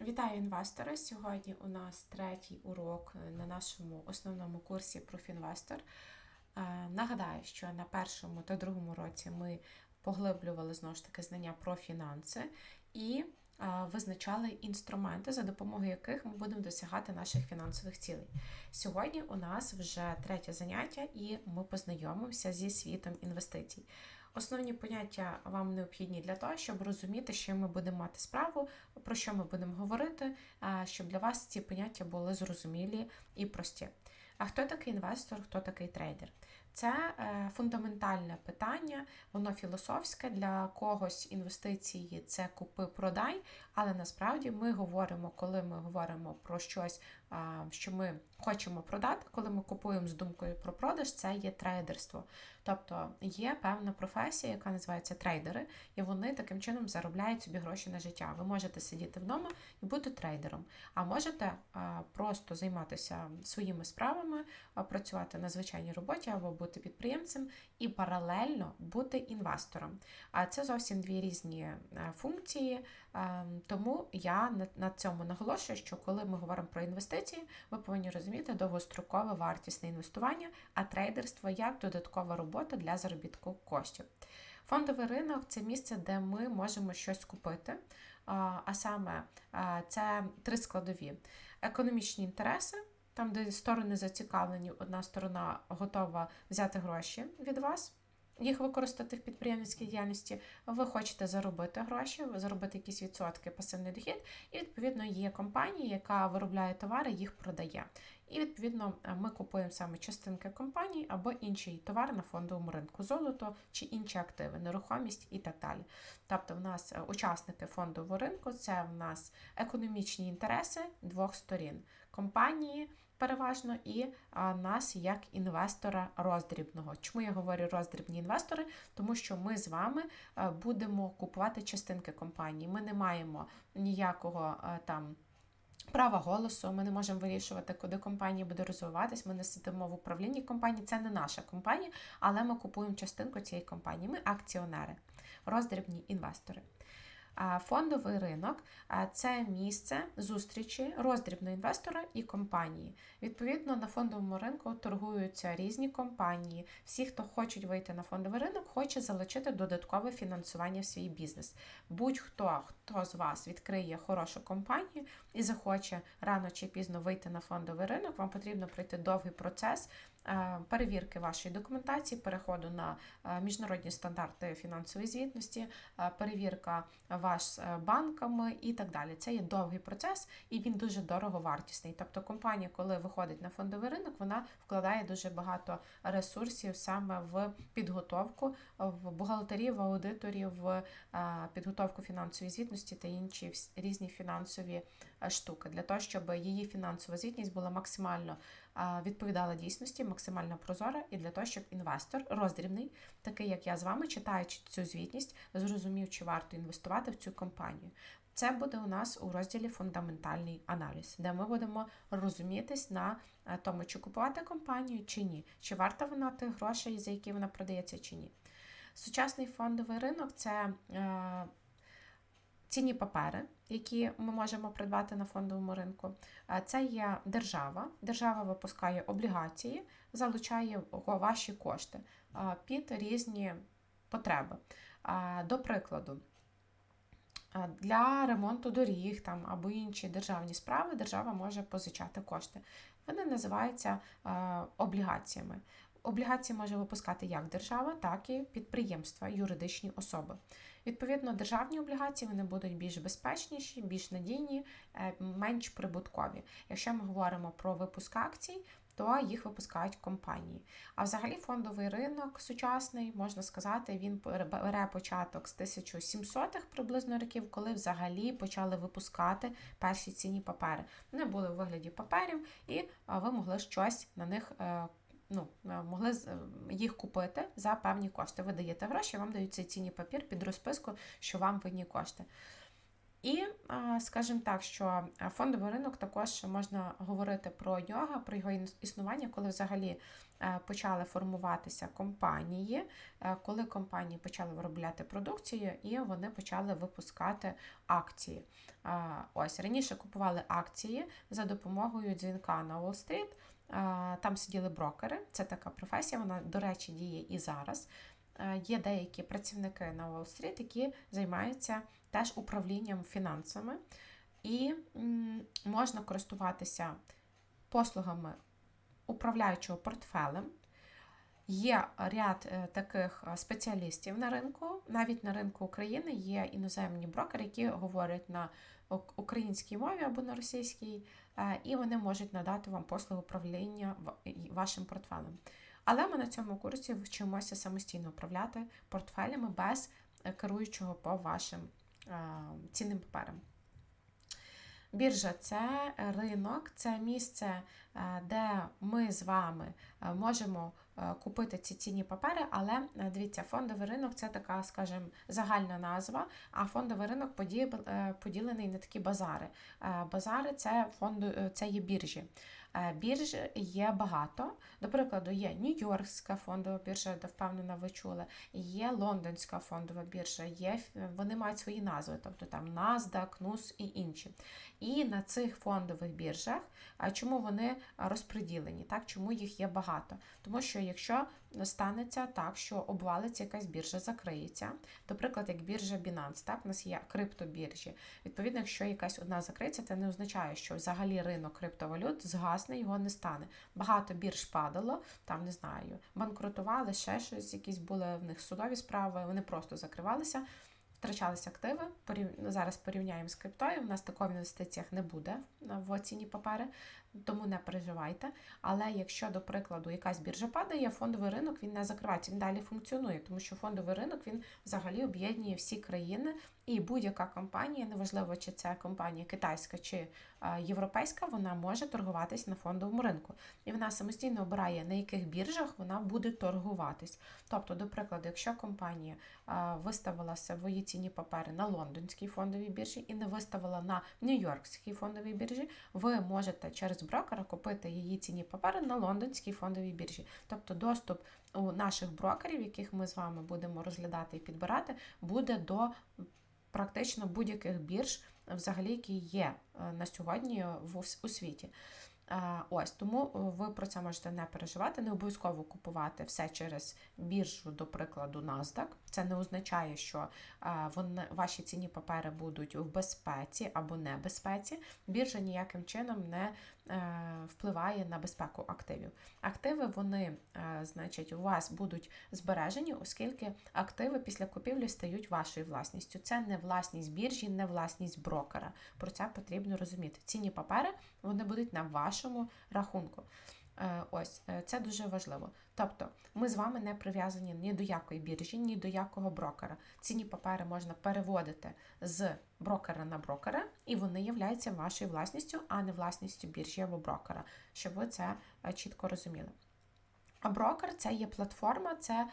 Вітаю інвестори! Сьогодні у нас третій урок на нашому основному курсі Профінвестор. Е, Нагадаю, що на першому та другому році ми поглиблювали знову ж таки знання про фінанси і е, визначали інструменти, за допомогою яких ми будемо досягати наших фінансових цілей. Сьогодні у нас вже третє заняття, і ми познайомимося зі світом інвестицій. Основні поняття вам необхідні для того, щоб розуміти, що ми будемо мати справу, про що ми будемо говорити, щоб для вас ці поняття були зрозумілі і прості. А хто такий інвестор, хто такий трейдер? Це е, фундаментальне питання, воно філософське для когось інвестиції це купи-продай, але насправді ми говоримо, коли ми говоримо про щось, що ми хочемо продати, коли ми купуємо з думкою про продаж, це є трейдерство. Тобто є певна професія, яка називається трейдери, і вони таким чином заробляють собі гроші на життя. Ви можете сидіти вдома і бути трейдером, а можете просто займатися своїми справами, а, працювати на звичайній роботі або бути підприємцем і паралельно бути інвестором. А це зовсім дві різні е, функції. Е, Тому я на- цьому наголошую, що коли ми говоримо про інвестиції, ви повинні розуміти довгострокове вартісне інвестування, а трейдерство як додаткова робота для заробітку коштів. Фондовий ринок це місце, де ми можемо щось купити. А а саме це три складові: економічні інтереси, там, де сторони зацікавлені, одна сторона готова взяти гроші від вас. Їх використати в підприємницькій діяльності, ви хочете заробити гроші, заробити якісь відсотки, пасивний дохід, і відповідно є компанія, яка виробляє товари, їх продає. І відповідно ми купуємо саме частинки компанії або інший товар на фондовому ринку, золото чи інші активи, нерухомість і так далі. Тобто, в нас учасники фондового ринку це в нас економічні інтереси двох сторін компанії. Переважно і нас як інвестора роздрібного. Чому я говорю роздрібні інвестори? Тому що ми з вами а, будемо купувати частинки компанії. Ми не маємо ніякого а, там. Права голосу, ми не можемо вирішувати, куди компанія буде розвиватись. Ми не сидимо в управлінні компанії. Це не наша компанія, але ми купуємо частинку цієї компанії. Ми акціонери, роздрібні інвестори. Фондовий ринок це місце зустрічі роздрібного інвестора і компанії. Відповідно, на фондовому ринку торгуються різні компанії. Всі, хто хочуть вийти на фондовий ринок, хоче залучити додаткове фінансування в свій бізнес. Будь-хто, хто з вас відкриє хорошу компанію і захоче рано чи пізно вийти на фондовий ринок, вам потрібно пройти довгий процес. Перевірки вашої документації, переходу на міжнародні стандарти фінансової звітності, перевірка ваш банками і так далі. Це є довгий процес і він дуже дороговартісний. Тобто компанія, коли виходить на фондовий ринок, вона вкладає дуже багато ресурсів саме в підготовку, в бухгалтерів, аудиторів, в підготовку фінансової звітності та інші різні фінансові штуки для того, щоб її фінансова звітність була максимально відповідала дійсності, максимально прозора, і для того, щоб інвестор роздрібний, такий як я з вами, читаючи цю звітність, зрозумів, чи варто інвестувати в цю компанію. Це буде у нас у розділі фундаментальний аналіз, де ми будемо розумітись на тому, чи купувати компанію чи ні, чи варта вона тих грошей, за які вона продається, чи ні. Сучасний фондовий ринок це е, цінні папери, які ми можемо придбати на фондовому ринку. Це є держава. Держава випускає облігації, залучає ваші кошти під різні потреби. До прикладу, для ремонту доріг там або інші державні справи держава може позичати кошти. Вони називаються облігаціями. Облігації може випускати як держава, так і підприємства, юридичні особи. Відповідно, державні облігації вони будуть більш безпечніші, більш надійні, е, менш прибуткові. Якщо ми говоримо про випуск акцій, то їх випускають компанії. А взагалі фондовий ринок сучасний, можна сказати, він бере початок з 1700-х приблизно років, коли взагалі почали випускати перші цінні папери. Вони були у вигляді паперів, і ви могли щось на них е, ну, е, могли е, їх купити за певні кошти. Ви даєте гроші, вам дають цей цінний папір під розписку, що вам винні кошти. І, скажімо так, що фондовий ринок також можна говорити про нього, про його існування, коли взагалі е, почали формуватися компанії, е, коли компанії почали виробляти продукцію і вони почали випускати акції. Ось раніше купували акції за допомогою дзвінка на Уолл-стріт. Там сиділи брокери. Це така професія, вона, до речі, діє і зараз. Є деякі працівники на Уолл-стріт, які займаються теж управлінням фінансами, і можна користуватися послугами управляючого портфелем. Є ряд е, таких е, спеціалістів на ринку, навіть на ринку України є іноземні брокери, які говорять на українській мові або на російській, е, і вони можуть надати вам послуги управління вашим портфелем. Але ми на цьому курсі вчимося самостійно управляти портфелями без е, керуючого по вашим е, цінним паперам. Біржа це ринок, це місце, де ми з вами можемо купити ці цінні папери, але е, дивіться, фондовий ринок це така, скажімо, загальна назва, а фондовий ринок е, поділений на такі базари. Е, Базари це фонду, е, це є біржі. Е, Бірж є багато. До прикладу, є Нью-Йоркська фондова біржа, де впевнена, ви чули, є Лондонська фондова біржа, є, вони мають свої назви, тобто там NASDAQ, NUS і інші. І на цих фондових біржах, чому вони розподілені, так? чому їх є багато? Тому що якщо станеться так, що обвалиться якась біржа, закриється, до прикладу, як біржа Binance, так, у нас є криптобіржі. Відповідно, якщо якась одна закриється, це не означає, що взагалі ринок криптовалют згасне, його не стане. Багато бірж падало, там не знаю, банкрутували, ще щось, якісь були в них судові справи, вони просто закривалися. Втрачалися активи. Порів... Зараз порівняємо з криптою. У нас такого в інвестиціях не буде в ціні папери, тому не переживайте. Але якщо, до прикладу, якась біржа падає, фондовий ринок він не закривається, він далі функціонує, тому що фондовий ринок він взагалі об'єднує всі країни, і будь-яка компанія, неважливо, чи це компанія китайська чи е, європейська, вона може торгуватись на фондовому ринку. І вона самостійно обирає, на яких біржах вона буде торгуватись. Тобто, до прикладу, якщо компанія е, виставила свої цінні папери на лондонській фондовій біржі і не виставила на Нью-Йоркській фондовій біржі, ви можете через брокера купити її цінні папери на лондонській фондовій біржі. Тобто доступ у наших брокерів, яких ми з вами будемо розглядати і підбирати, буде до практично будь-яких бірж, взагалі, які є е, на сьогодні у світі. Е, Ось тому ви про це можете не переживати, не обов'язково купувати все через біржу, до прикладу, NASDAQ. Це не означає, що е, вони, ваші цінні папери будуть в безпеці або небезпеці. Біржа ніяким чином не е, впливає на безпеку активів. Активи вони, е, значить, у вас будуть збережені, оскільки активи після купівлі стають вашою власністю. Це не власність біржі, не власність брокера. Про це потрібно розуміти. Цінні папери вони будуть на вашому рахунку. Е, Ось е, це дуже важливо. Тобто, ми з вами не прив'язані ні до якої біржі, ні до якого брокера. Цінні папери можна переводити з брокера на брокера, і вони являються вашою власністю, а не власністю біржі або брокера, щоб ви це е, чітко розуміли. А брокер це є платформа, це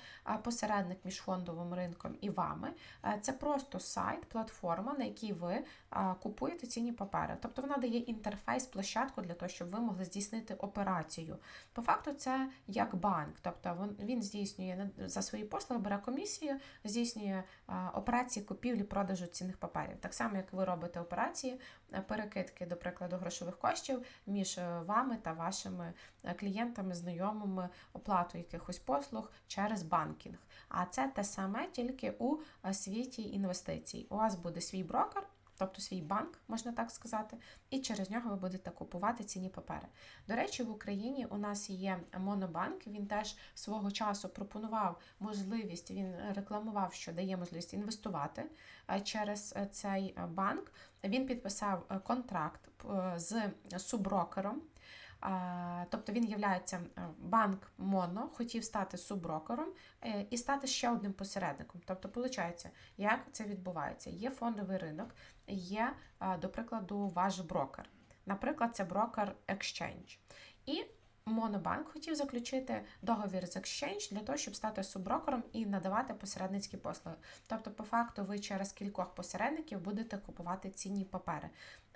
посередник між фондовим ринком і вами. Е, Це просто сайт, платформа, на якій ви купуєте цінні папери. Тобто вона дає інтерфейс, площадку для того, щоб ви могли здійснити операцію. По факту, це як банк, тобто він, здійснює за свої послуги, бере комісію, здійснює операції купівлі, продажу цінних паперів. Так само, як ви робите операції е, перекидки, до прикладу, грошових коштів між е, вами та вашими клієнтами, знайомими, оплату якихось послуг через банкінг. А це те саме тільки у е, світі інвестицій. У вас буде свій брокер. Тобто свій банк, можна так сказати, і через нього ви будете купувати цінні папери. До речі, в Україні у нас є Монобанк. Він теж свого часу пропонував можливість, він рекламував, що дає можливість інвестувати е, через е, цей банк. Він підписав контракт з суброкером. Тобто він є банк Моно, хотів стати суброкером е, і стати ще одним посередником. Тобто, виходить, як це відбувається? Є фондовий ринок, є, до прикладу, ваш брокер. Наприклад, це брокер Exchange. І Монобанк хотів заключити договір з Exchange для того, щоб стати субброкером і надавати посередницькі послуги. Тобто, по факту, ви через кількох посередників будете купувати цінні папери.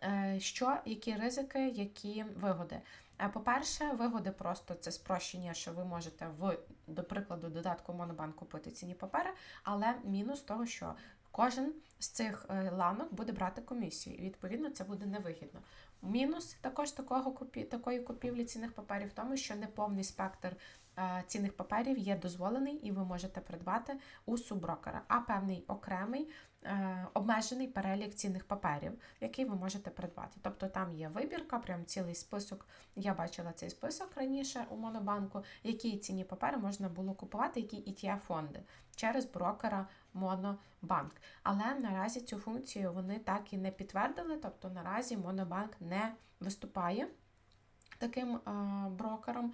Е, Що, які ризики, які вигоди? Е, По-перше, вигоди просто це спрощення, що ви можете в, до прикладу, додатку Монобанк купити цінні папери, але мінус того, що кожен з цих е, ланок буде брати комісію, і відповідно це буде невигідно. Мінус також такого купі, такої купівлі цінних паперів в тому, що неповний спектр е, цінних паперів є дозволений, і ви можете придбати у суброкера, а певний окремий обмежений перелік цінних паперів, який ви можете придбати. Тобто там є вибірка, прям цілий список. Я бачила цей список раніше у Монобанку, які цінні папери можна було купувати, які etf фонди через брокера Монобанк. Але наразі цю функцію вони так і не підтвердили, тобто наразі Монобанк не виступає таким е, брокером.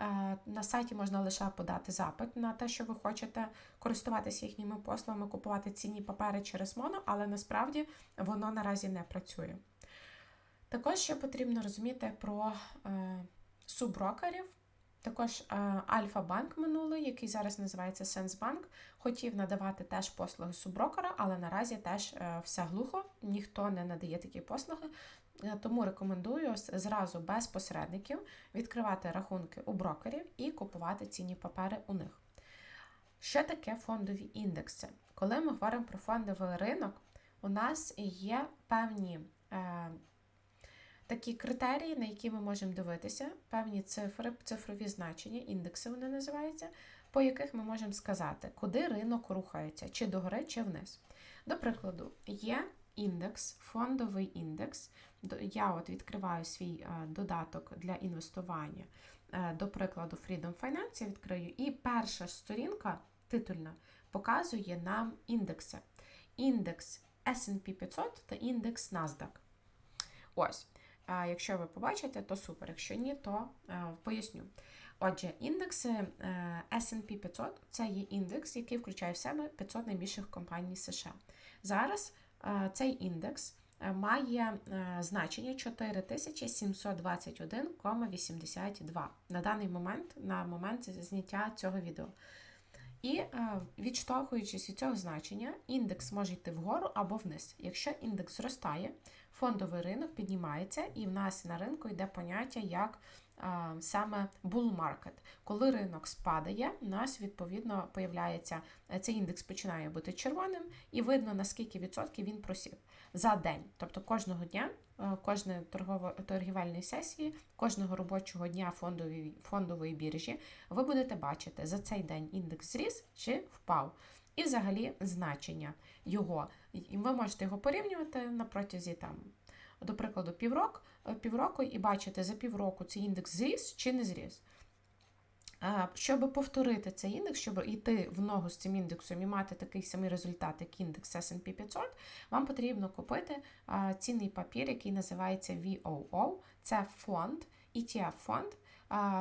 Е, На сайті можна лише подати запит на те, що ви хочете користуватися їхніми послугами, купувати цінні папери через моно, але насправді воно наразі не працює. Також ще потрібно розуміти про е, субброкерів. Також е, Альфа-банк минулий, який зараз називається Сенсбанк, хотів надавати теж послуги субброкера, але наразі теж все глухо, ніхто не надає такі послуги. Е, Тому рекомендую зразу без посередників відкривати рахунки у брокерів і купувати цінні папери у них. Що таке фондові індекси? Коли ми говоримо про фондовий ринок, у нас є певні е, такі критерії, на які ми можемо дивитися, певні цифри, цифрові значення, індекси вони називаються, по яких ми можемо сказати, куди ринок рухається, чи догори, чи вниз. До прикладу, є індекс, фондовий індекс. Я от відкриваю свій е, додаток для інвестування. Е, До прикладу, Freedom Finance я відкрию, і перша сторінка титульна показує нам індекси. Індекс S&P 500 та індекс NASDAQ. Ось. Якщо ви побачите, то супер. Якщо ні, то е, поясню. Отже, індекси S&P 500 це є індекс, який включає в себе 500 найбільших компаній США. Зараз цей індекс е, має е, значення 4721,82 на даний момент, на момент зняття цього відео. І е, відштовхуючись від цього значення, індекс може йти вгору або вниз. Якщо індекс зростає, фондовий ринок піднімається, і в нас на ринку йде поняття як саме bull market. Коли ринок спадає, у нас відповідно появляється е, цей індекс починає бути червоним, і видно наскільки відсотків він просів за день. Тобто кожного дня, е, кожної торгівельної сесії, кожного робочого дня фондової, фондової біржі, ви будете бачити за цей день індекс зріс чи впав. І взагалі значення його. І ви можете його порівнювати на протязі там, до прикладу, півроку, півроку і бачити за півроку цей індекс зріс чи не зріс. Е, Щоб повторити цей індекс, щоб йти в ногу з цим індексом і мати такий самий результат, як індекс S&P 500, вам потрібно купити е, цінний папір, який називається VOO. Це фонд, ETF-фонд е,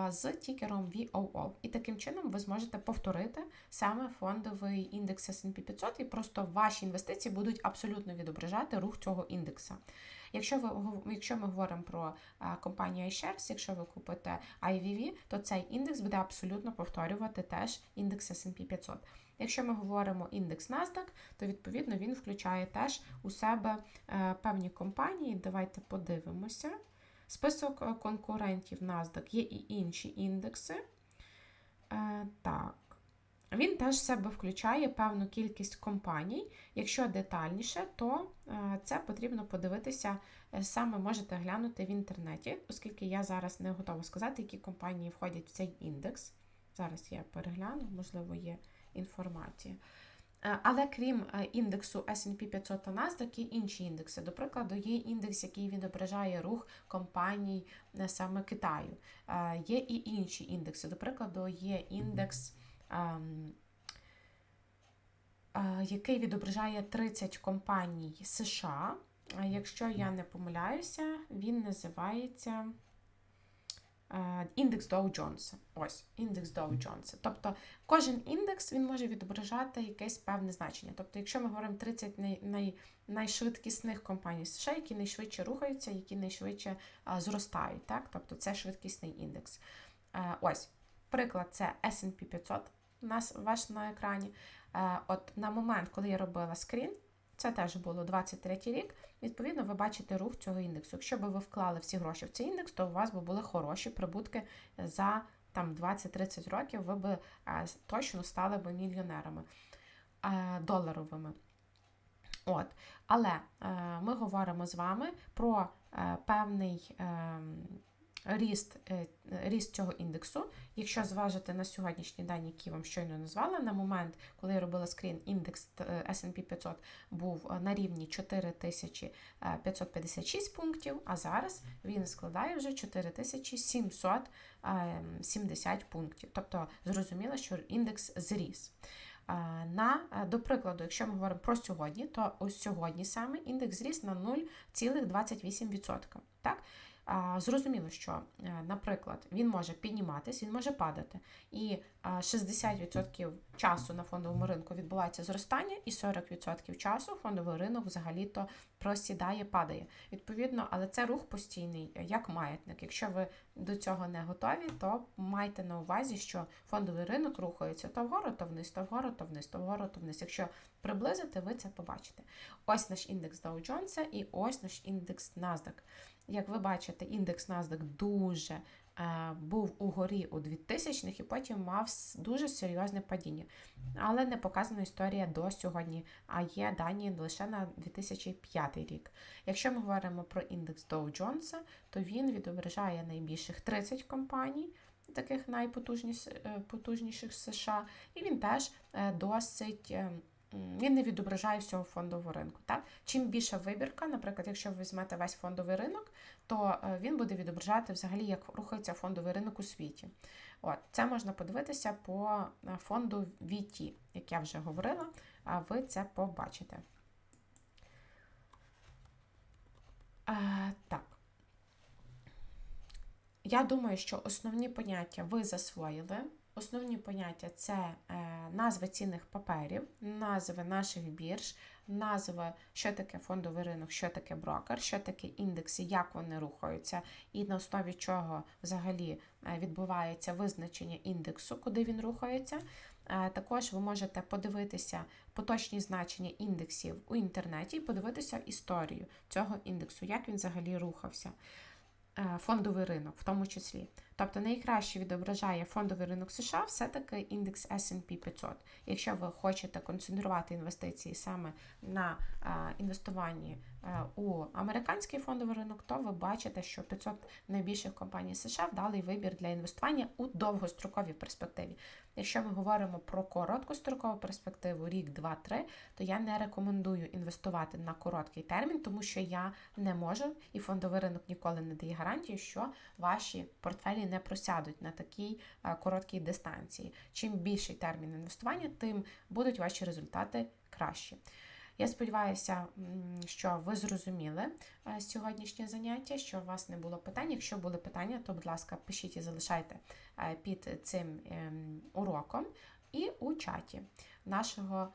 з тікером VOO. І таким чином ви зможете повторити саме фондовий індекс S&P 500, і просто ваші інвестиції будуть абсолютно відображати рух цього індекса. Якщо ви якщо ми говоримо про компанію iShares, якщо ви купите IVV, то цей індекс буде абсолютно повторювати теж індекс S&P 500. Якщо ми говоримо індекс NASDAQ, то відповідно він включає теж у себе е, певні компанії. Давайте подивимося. Список е, конкурентів NASDAQ є і інші індекси. Е, так. Він теж в себе включає певну кількість компаній. Якщо детальніше, то е, це потрібно подивитися, саме можете глянути в інтернеті, оскільки я зараз не готова сказати, які компанії входять в цей індекс. Зараз я перегляну, можливо, є інформація. Е, Але крім е, індексу S&P 500 та NASDAQ, є інші індекси. До прикладу, є індекс, який відображає рух компаній е, саме Китаю. Є і інші індекси. До прикладу, є індекс ем, який відображає 30 компаній США. Якщо я не помиляюся, він називається індекс Dow Jones. Ось, індекс Dow Jones. Тобто кожен індекс він може відображати якесь певне значення. Тобто, якщо ми говоримо 30 най, най, найшвидкісних компаній США, які найшвидше рухаються, які найшвидше а, зростають, так? тобто це швидкісний індекс. Е, Ось, приклад, це S&P 500, у нас ваш на екрані. Е, От на момент, коли я робила скрін, це теж було 23 рік. Відповідно, ви бачите рух цього індексу. Якщо б ви вклали всі гроші в цей індекс, то у вас би були хороші прибутки за там 20-30 років, ви б е, точно стали б мільйонерами е, доларовими. От. Але е, ми говоримо з вами про е, певний е, ріст, е, ріст цього індексу. Якщо зважити на сьогоднішні дані, які вам щойно назвала, на момент, коли я робила скрін, індекс е, S&P 500 був е, на рівні 4556 пунктів, а зараз він складає вже 4770 пунктів. Тобто зрозуміло, що індекс зріс. На, до прикладу, якщо ми говоримо про сьогодні, то ось сьогодні саме індекс зріс на 0,28%. Так? Зрозуміло, що, е, наприклад, він може підніматись, він може падати. І 60% часу на фондовому ринку відбувається зростання, і 40% часу фондовий ринок взагалі-то просідає, падає. Відповідно, але це рух постійний, е, як маятник. Якщо ви до цього не готові, то майте на увазі, що фондовий ринок рухається то вгору, то вниз, то вгору, то вниз, то вгору, то вниз. Якщо приблизити, ви це побачите. Ось наш індекс Dow Jones і ось наш індекс NASDAQ. Як ви бачите, індекс NASDAQ дуже е, був угорі у 2000-х і потім мав дуже серйозне падіння. Але не показана історія до сьогодні, а є дані лише на 2005 рік. Якщо ми говоримо про індекс Dow Jones, то він відображає найбільших 30 компаній. Таких найпотужніших США, і він теж е, досить е, він не відображає всього фондового ринку. Так? Чим більша вибірка, наприклад, якщо ви візьмете весь фондовий ринок, то е, він буде відображати взагалі, як рухається фондовий ринок у світі. От, це можна подивитися по е, фонду VT, як я вже говорила, а ви це побачите. Е, так. Я думаю, що основні поняття ви засвоїли. Основні поняття це е, назви цінних паперів, назви наших бірж, назви, що таке фондовий ринок, що таке брокер, що таке індекси, як вони рухаються, і на основі чого взагалі е, відбувається визначення індексу, куди він рухається. Е, Також ви можете подивитися поточні значення індексів у інтернеті і подивитися історію цього індексу, як він взагалі рухався. Фондовий ринок, в тому числі. Тобто найкраще відображає фондовий ринок США все-таки індекс S&P 500. Якщо ви хочете концентрувати інвестиції саме на е, інвестуванні е, у американський фондовий ринок, то ви бачите, що 500 найбільших компаній США вдалий вибір для інвестування у довгостроковій перспективі. Якщо ми говоримо про короткострокову перспективу, рік, два, три, то я не рекомендую інвестувати на короткий термін, тому що я не можу, і фондовий ринок ніколи не дає гарантії, що ваші портфелі не просядуть на такій е, короткій дистанції. Чим більший термін інвестування, тим будуть ваші результати кращі. Я сподіваюся, що ви зрозуміли е, сьогоднішнє заняття, що у вас не було питань. Якщо були питання, то, будь ласка, пишіть і залишайте е, під цим ем, уроком і у чаті нашого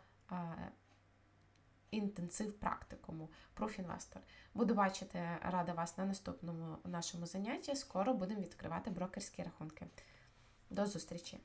інтенсив практикуму Профінвестор. Буду бачити рада вас на наступному нашому занятті. Скоро будемо відкривати брокерські рахунки. До зустрічі!